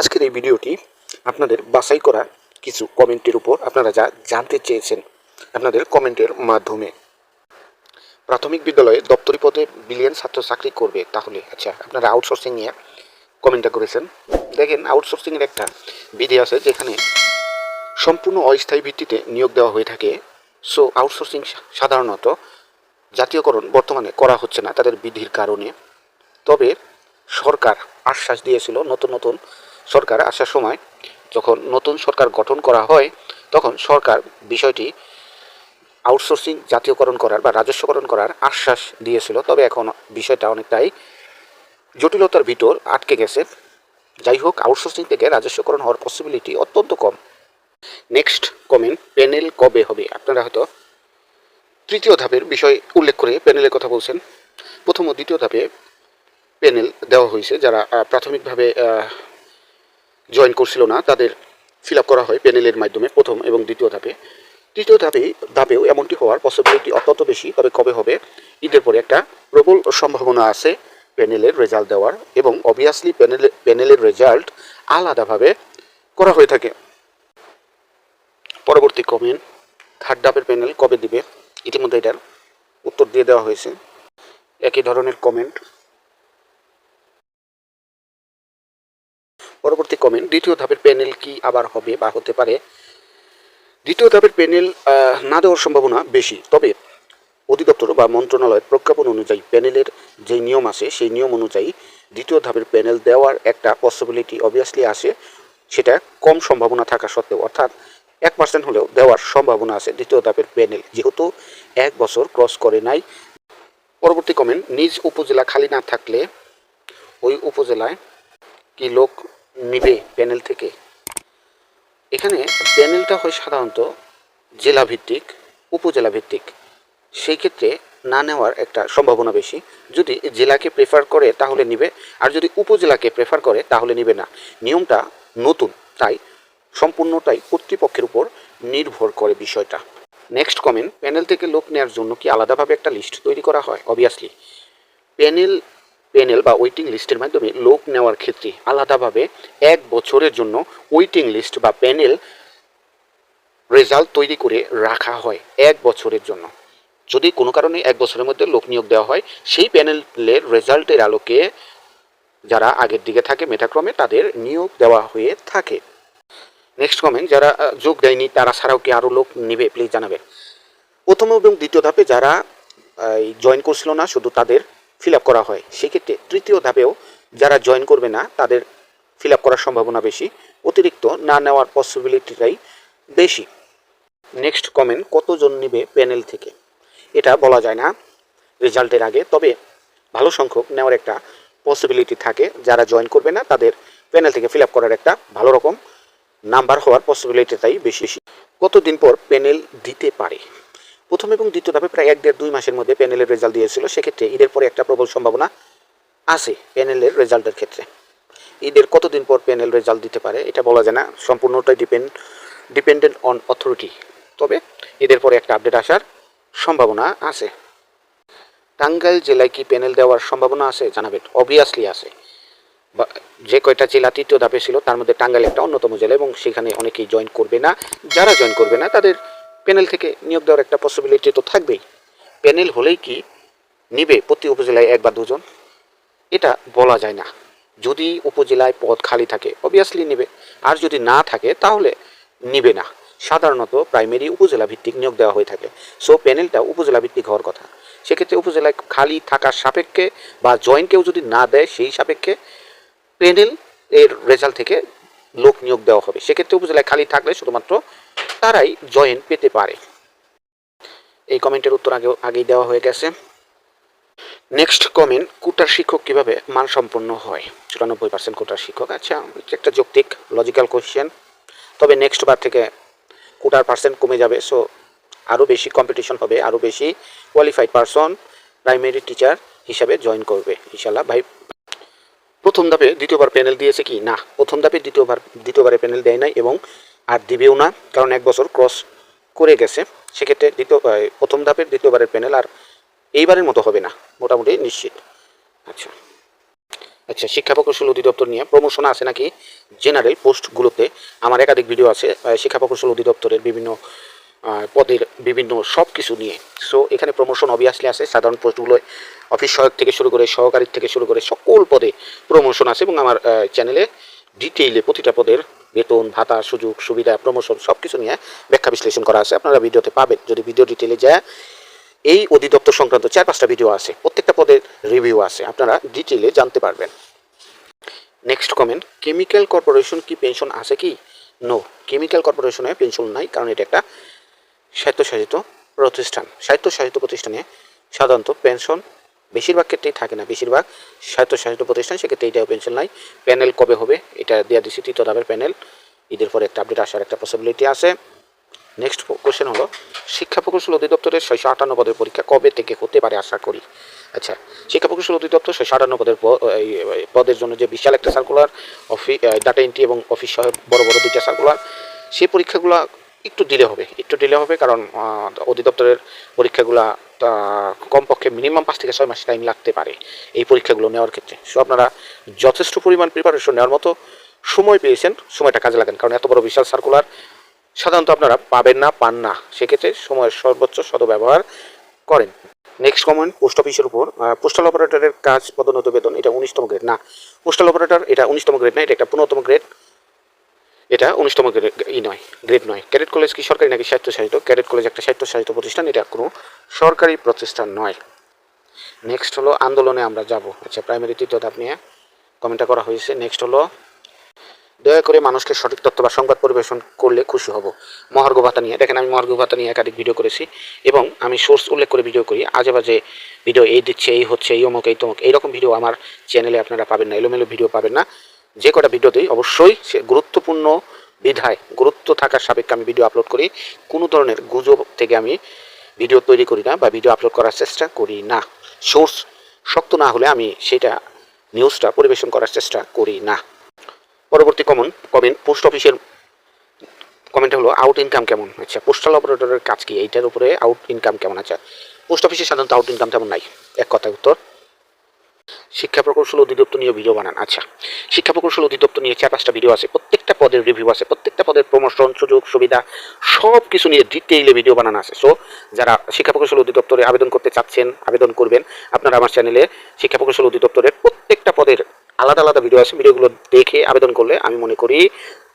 আজকের এই ভিডিওটি আপনাদের বাছাই করা কিছু কমেন্টের উপর আপনারা যা জানতে চেয়েছেন আপনাদের কমেন্টের মাধ্যমে। প্রাথমিক বিদ্যালয়ে দপ্তরি পদে বিলিয়ন ছাত্র চাকরি করবে, তাহলে আচ্ছা আপনারা আউটসোর্সিং নিয়ে কমেন্টটা করেছেন। দেখেন আউটসোর্সিংয়ের একটা বিধি আছে যেখানে সম্পূর্ণ অস্থায়ী ভিত্তিতে নিয়োগ দেওয়া হয়ে থাকে। সো আউটসোর্সিং সাধারণত জাতীয়করণ বর্তমানে করা হচ্ছে না, তাদের বিধির কারণে। তবে সরকার আশ্বাস দিয়েছিল নতুন নতুন সরকার আসার সময় যখন নতুন সরকার গঠন করা হয়, তখন সরকার বিষয়টি আউটসোর্সিং জাতীয়করণ করার বা রাজস্বকরণ করার আশ্বাস দিয়েছিল। তবে এখন বিষয়টা অনেকটাই জটিলতার ভিতর আটকে গেছে। যাই হোক আউটসোর্সিং থেকে রাজস্বকরণ হওয়ার পসিবিলিটি অত্যন্ত কম। নেক্সট কমেন্ট প্যানেল কবে হবে? আপনারা হয়তো তৃতীয় ধাপের বিষয় উল্লেখ করে প্যানেলের কথা বলছেন। প্রথম ও দ্বিতীয় ধাপে প্যানেল দেওয়া হয়েছে, যারা প্রাথমিকভাবে জয়েন করছিল না, তাদের ফিল করা হয় প্যানেলের মাধ্যমে প্রথম এবং দ্বিতীয় ধাপে। তৃতীয় ধাপে, ধাপেও এমনটি হওয়ার পসিবিলিটি অত্যন্ত বেশি, তবে কবে হবে, ঈদের পরে একটা প্রবল সম্ভাবনা আছে প্যানেলের রেজাল্ট দেওয়ার এবং অবভিয়াসলি প্যানেলে, প্যানেলের রেজাল্ট আলাদাভাবে করা হয়ে থাকে। পরবর্তী কমেন্ট থার্ড ধাপের প্যানেল কবে দিবে, ইতিমধ্যে এটার উত্তর দিয়ে দেওয়া হয়েছে। একই ধরনের কমেন্ট পরবর্তী কমেন্ট দ্বিতীয় ধাপের প্যানেল কি আবার হবে বা হতে পারে? দ্বিতীয় ধাপের প্যানেল না দেওয়ার সম্ভাবনা বেশি। তবে অধিদপ্তর বা মন্ত্রণালয়ের প্রজ্ঞাপন অনুযায়ী প্যানেলের যে নিয়ম আছে, সেই নিয়ম অনুযায়ী দ্বিতীয় ধাপের প্যানেল দেওয়ার একটা পসিবিলিটি অবভিয়াসলি আসে সেটা কম সম্ভাবনা থাকা সত্ত্বেও, অর্থাৎ এক পার্সেন্ট হলেও দেওয়ার সম্ভাবনা আছে দ্বিতীয় ধাপের প্যানেল যেহেতু এক বছর ক্রস করে নাই। পরবর্তী কমেন্ট নিজ উপজেলা খালি না থাকলে ওই উপজেলায় কি লোক নিবে প্যানেল থেকে। এখানে প্যানেলটা হয় সাধারণত জেলা ভিত্তিক উপজেলা ভিত্তিক সেই ক্ষেত্রে না নেওয়ার একটা সম্ভাবনা বেশি। যদি জেলাকে প্রেফার করে, তাহলে নিবে। আর যদি উপজেলাকে প্রেফার করে, তাহলে নিবে না। নিয়মটা নতুন, তাই সম্পূর্ণটাই কর্তৃপক্ষের উপর নির্ভর করে বিষয়টা। নেক্সট কমেন্ট প্যানেল থেকে লোক নেওয়ার জন্য কি আলাদাভাবে একটা লিস্ট তৈরি করা হয়? অবভিয়াসলি প্যানেল প্যানেল বা ওয়েটিং লিস্টের মাধ্যমে লোক নেওয়ার ক্ষেত্রে আলাদাভাবে এক বছরের জন্য ওয়েটিং লিস্ট বা প্যানেল রেজাল্ট তৈরি করে রাখা হয় এক বছরের জন্য। যদি কোনো কারণে এক বছরের মধ্যে লোক নিয়োগ দেওয়া হয়, সেই প্যানেলের রেজাল্টের আলোকে যারা আগের দিকে থাকে, মেধাক্রমে তাদের নিয়োগ দেওয়া হয়ে থাকে। নেক্সট কমেন্ট যারা যোগ দেয়নি, তারা ছাড়াও কি আরও লোক নেবে? প্লিজ জানাবে প্রথম এবং দ্বিতীয় ধাপে যারা জয়েন করছিল না, শুধু তাদের ফিল করা হয়। সেক্ষেত্রে তৃতীয় ধাপেও যারা জয়েন করবে না, তাদের ফিল আপ করার সম্ভাবনা বেশি। অতিরিক্ত না নেওয়ার পসিবিলিটিটাই বেশি। নেক্সট কমেন্ট কতজন নেবে প্যানেল থেকে? এটা বলা যায় না রেজাল্টের আগে, তবে ভালো সংখ্যক নেওয়ার একটা পসিবিলিটি থাকে। যারা জয়েন করবে না, তাদের প্যানেল থেকে ফিল করার একটা ভালো রকম নাম্বার হওয়ার পসিবিলিটিটাই বেশি। কতদিন পর প্যানেল দিতে পারে? প্রথম এবং দ্বিতীয় ধাপে প্রায় এক দেড় দুই মাসের মধ্যে প্যানেলের রেজাল্ট দিয়েছিল। সেক্ষেত্রে ঈদের পরে একটা প্রবল সম্ভাবনা আছে প্যানেলের রেজাল্টের ক্ষেত্রে। ঈদের কতদিন পর প্যানেল রেজাল্ট দিতে পারে এটা বলা যায় না। সম্পূর্ণটাই ডিপেন্ড ডিপেন্ডেন্ট অন অথরিটি তবে ঈদের পরে একটা আপডেট আসার সম্ভাবনা আছে। টাঙ্গাইল জেলায় কি প্যানেল দেওয়ার সম্ভাবনা আছে জানাবেন? অবভিয়াসলি আছে। বা যে কয়টা জেলা তৃতীয় ধাপে ছিল, তার মধ্যে টাঙ্গাইল একটা অন্যতম জেলা এবং সেখানে অনেকেই জয়েন করবে না। যারা জয়েন করবে না, তাদের প্যানেল থেকে নিয়োগ দেওয়ার একটা পসিবিলিটি তো থাকবেই। প্যানেল হলেই কি নিবে প্রতি উপজেলায় এক বা দুজন? এটা বলা যায় না। যদি উপজেলায় পদ খালি থাকে অবভিয়াসলি নেবে। আর যদি না থাকে, তাহলে নিবে না। সাধারণত প্রাইমারি উপজেলা ভিত্তিক নিয়োগ দেওয়া হয়ে থাকে। সো প্যানেলটা উপজেলা ভিত্তিক হওয়ার কথা। সেক্ষেত্রে উপজেলায় খালি থাকার সাপেক্ষে বা জয়েন কেউ যদি না দেয়, সেই সাপেক্ষে প্যানেল এর রেজাল্ট থেকে লোক নিয়োগ দেওয়া হবে। সেক্ষেত্রে উপজেলায় খালি থাকলে শুধুমাত্র তারাই জয়েন পেতে পারে। এই কমেন্টের উত্তর আগে আগেই দেওয়া হয়ে গেছে। নেক্সট কমেন্ট কোটার শিক্ষক কীভাবে মানসম্পন্ন হয়? চুরানব্বই পার্সেন্ট কোটার শিক্ষক। আচ্ছা একটা যৌক্তিক লজিক্যাল কোয়েশ্চেন তবে নেক্সট বার থেকে কোটার পার্সেন্ট কমে যাবে সো আরও বেশি কম্পিটিশন হবে, আরও বেশি কোয়ালিফাইড পারসন প্রাইমারি টিচার হিসাবে জয়েন করবে ইনশাল্লাহ ভাই, প্রথম ধাপে দ্বিতীয়বার প্যানেল দিয়েছে কি? না, প্রথম ধাপে দ্বিতীয়বার, দ্বিতীয়বারে প্যানেল দেয় নাই এবং আর দিবেও না, কারণ এক বছর ক্রস করে গেছে। সেক্ষেত্রে দ্বিতীয় প্রথম ধাপের দ্বিতীয়বারের প্যানেল আর এইবারের মতো হবে না, মোটামুটি নিশ্চিত। আচ্ছা। আচ্ছা শিক্ষা প্রকৌশল অধিদপ্তর নিয়ে প্রমোশন আছে নাকি? জেনারেল পোস্টগুলোতে আমার একাধিক ভিডিও আছে শিক্ষা প্রকৌশল অধিদপ্তরের বিভিন্ন পদের বিভিন্ন সব কিছু নিয়ে। সো এখানে প্রমোশন অবভিয়াসলি আছে, সাধারণ পোস্টগুলোয় অফিস সহায়ক থেকে শুরু করে, সহকারী থেকে শুরু করে সকল পদে প্রমোশন আছে এবং আমার চ্যানেলে ডিটেইলে প্রতিটা পদের বেতন, ভাতা, সুযোগ, সুবিধা প্রমোশন সব কিছু নিয়ে ব্যাখ্যা বিশ্লেষণ করা আছে। আপনারা ভিডিওতে পাবেন। যদি ভিডিও ডিটেলে যায়, এই অধিদপ্তর সংক্রান্ত চার পাঁচটা ভিডিও আছে। প্রত্যেকটা পদের রিভিউ আছে। আপনারা ডিটেলে জানতে পারবেন। নেক্সট কমেন্ট কেমিক্যাল কর্পোরেশন কি পেনশন আছে কি? নো কেমিক্যাল কর্পোরেশনে পেনশন নাই, কারণ এটা একটা স্বায়ত্তশাসিত প্রতিষ্ঠান। স্বায়ত্তশাসিত প্রতিষ্ঠানে সাধারণত পেনশন বেশিরভাগ ক্ষেত্রেই থাকে না। বেশিরভাগ স্বায়ত্তশাসিত প্রতিষ্ঠান, সেক্ষেত্রে এটাও পেনশন নাই। প্যানেল কবে হবে, এটা দেওয়া দিচ্ছি তৃতীয় ধাপের প্যানেল। ঈদের পরে একটা আপডেট আসার একটা পসিবিলিটি আছে। নেক্সট কোশ্চেন হলো, শিক্ষা প্রকৌশল অধিদপ্তরের ছয়শো আটান্ন পদের পরীক্ষা কবে থেকে হতে পারে আশা করি? আচ্ছা শিক্ষা প্রকৌশল অধিদপ্তর ছয়শো আটান্ন পদের পদের জন্য যে বিশাল একটা সার্কুলার অফি ডাটা এন্ট্রি এবং অফিস সহ বড় বড় দুইটা সার্কুলার সেই পরীক্ষাগুলো একটু ডিলে হবে। একটু ডিলে হবে কারণ অধিদপ্তরের পরীক্ষাগুলো কমপক্ষে মিনিমাম পাঁচ থেকে ছয় মাস টাইম লাগতে পারে এই পরীক্ষাগুলো নেওয়ার ক্ষেত্রে। সো আপনারা যথেষ্ট পরিমাণ প্রিপারেশন নেওয়ার মতো সময় পেয়েছেন, সময়টা কাজে লাগান, কারণ এত বড় বিশাল সার্কুলার সাধারণত আপনারা পাবেন না, পান না। সেক্ষেত্রে সময়ের সর্বোচ্চ সদব্যবহার করেন। নেক্সট কমেন্ট পোস্ট অফিসের উপর। পোস্টাল অপারেটরের কাজ পদোন্নত বেতন, এটা উনিশতম গ্রেড না পোস্টাল অপারেটর এটা উনিশতম গ্রেড না, এটা একটা পনেরোতম গ্রেড এটা উনিশতম গ্রেড ই নয়, গ্রেড নয়। ক্যাডেট কলেজ কি সরকারি নাকি স্বায়ত্তশাসিত ক্যাডেট কলেজ একটা স্বায়ত্তশাসিত প্রতিষ্ঠান, এটা কোনো সরকারি প্রতিষ্ঠান নয়। নেক্সট হলো আন্দোলনে আমরা যাব। আচ্ছা প্রাইমারি তৃতীয় ধাপ নিয়ে কমেন্টটা করা হয়েছে। নেক্সট হলো, দয়া করে মানুষকে সঠিক তথ্য বা সংবাদ পরিবেশন করলে খুশি হব। মহার্ঘ ভাতা নিয়ে, দেখেন আমি মহার্ঘ ভাতা নিয়ে একাধিক ভিডিও করেছি এবং আমি সোর্স উল্লেখ করে ভিডিও করি। আজে বাজে ভিডিও এই দিচ্ছে, এই হচ্ছে, এই অমুক, এই তমুক, এইরকম ভিডিও আমার চ্যানেলে আপনারা পাবেন না, এলোমেলো ভিডিও পাবেন না। যে কটা ভিডিওতেই অবশ্যই সে গুরুত্বপূর্ণ বিধায় গুরুত্ব থাকার সাপেক্ষে আমি ভিডিও আপলোড করি। কোনো ধরনের গুজব থেকে আমি ভিডিও তৈরি করি না বা ভিডিও আপলোড করার চেষ্টা করি না। সোর্স শক্ত না হলে আমি সেটা নিউজটা পরিবেশন করার চেষ্টা করি না। পরবর্তী কমন কমেন্ট পোস্ট অফিসের কমেন্ট হলো আউট ইনকাম কেমন? আচ্ছা পোস্টাল অপারেটরের কাজ কি? এইটার উপরে আউট ইনকাম কেমন? আচ্ছা পোস্ট অফিসে সাধারণত আউট ইনকাম তেমন নাই। এক কথা উত্তর শিক্ষা প্রকৌশল অধিদপ্তর নিয়ে ভিডিও বানান। আচ্ছা শিক্ষা প্রকৌশল অধিদপ্তর নিয়ে চার পাঁচটা ভিডিও আছে, প্রত্যেকটা পদের রিভিউ আছে, প্রত্যেকটা পদের প্রমোশন সুযোগ, সুবিধা সব কিছু নিয়ে ডিটেইলে ভিডিও বানানো আছে। সো যারা শিক্ষা প্রকৌশল অধিদপ্তরে আবেদন করতে চাচ্ছেন, আবেদন করবেন, আপনারা আমার চ্যানেলে শিক্ষা প্রকৌশল অধিদপ্তরের প্রত্যেকটা পদের আলাদা আলাদা ভিডিও আছে। ভিডিওগুলো দেখে আবেদন করলে আমি মনে করি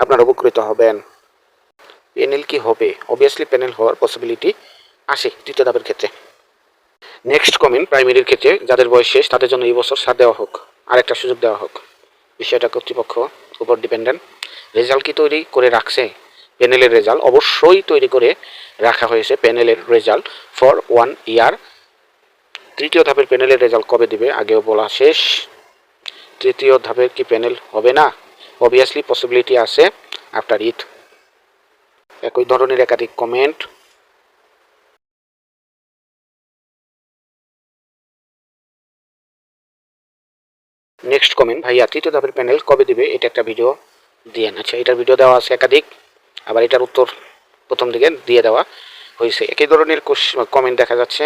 আপনারা উপকৃত হবেন। প্যানেল কি হবে? অবভিয়াসলি প্যানেল হওয়ার পসিবিলিটি আসে তৃতীয় ধাপের ক্ষেত্রে। নেক্সট কমেন্ট প্রাইমারির ক্ষেত্রে যাদের বয়স শেষ, তাদের জন্য এই বছর ছাড় দেওয়া হোক, আরেকটা সুযোগ দেওয়া হোক। বিষয়টা কর্তৃপক্ষ উপর ডিপেন্ডেন্ট রেজাল্ট কি তৈরি করে রাখছে? প্যানেলের রেজাল্ট অবশ্যই তৈরি করে রাখা হয়েছে প্যানেলের রেজাল্ট ফর ওয়ান ইয়ার তৃতীয় ধাপের প্যানেলের রেজাল্ট কবে দিবে, আগেও বলা শেষ। তৃতীয় ধাপের কি প্যানেল হবে না? অবভিয়াসলি পসিবিলিটি আছে আফটার ঈদ একই ধরনের একাধিক কমেন্ট নেক্সট কমেন্ট ভাইয়া, তৃতীয় ধাপের প্যানেল কবে দিবে? এটা একটা ভিডিও দিয়ে আচ্ছা এটার ভিডিও দেওয়া আছে একাধিক, আবার এটার উত্তর প্রথম দিকে দিয়ে দেওয়া হয়েছে। একই ধরনের কমেন্ট দেখা যাচ্ছে।